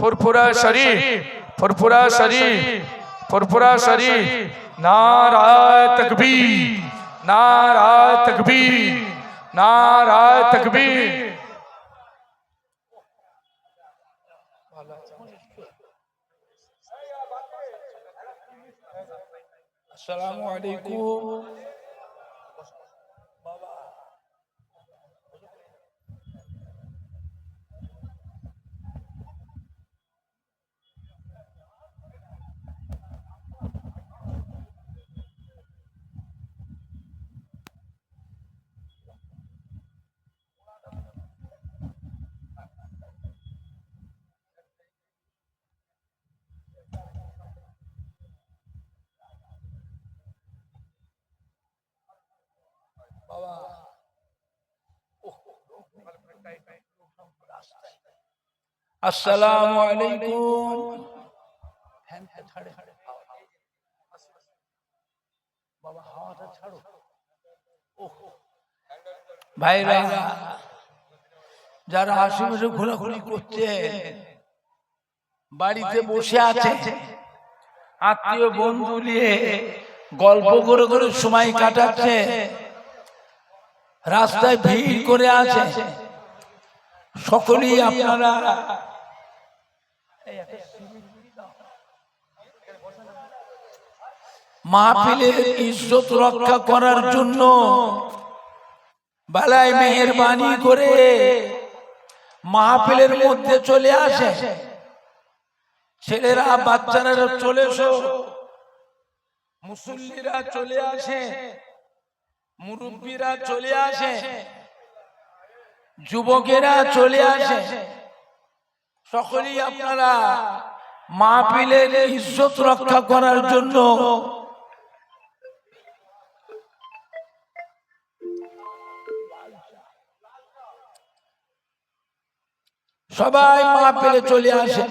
फुरफुरा शरीर फुरफुरा शरीर फुरफुरा शरीर नाराय तकबीर नाराय तकबीर नाराय तकबीर। Assalamualaikum আলাইকুম আসসালামু আলাইকুম। বাবা ভাইরা, যারা আশেপাশে ঘোরাঘুরি করছে, বাড়িতে বসে আছে, আত্মীয় বন্ধু নিয়ে গল্প করে করে সময় কাটাচ্ছে রাস্তায় ভিড় করে আছে। সকলেই আপনারা মাহফিলের ইজ্জত রক্ষা করার জন্য বেলায় মেহরবানি করে মাহফিলের মধ্যে চলে আসে। ছেলেরা বাচ্চারা চলে এসো। মুসল্লিরা চলে আসে। মুরব্বীরা চলে আসে যুবকেরা চলে আসে। সকলেই আপনারা মাহফিলের ইজ্জত রক্ষা করার জন্য সবাই মা মাহফিলে চলে আসে।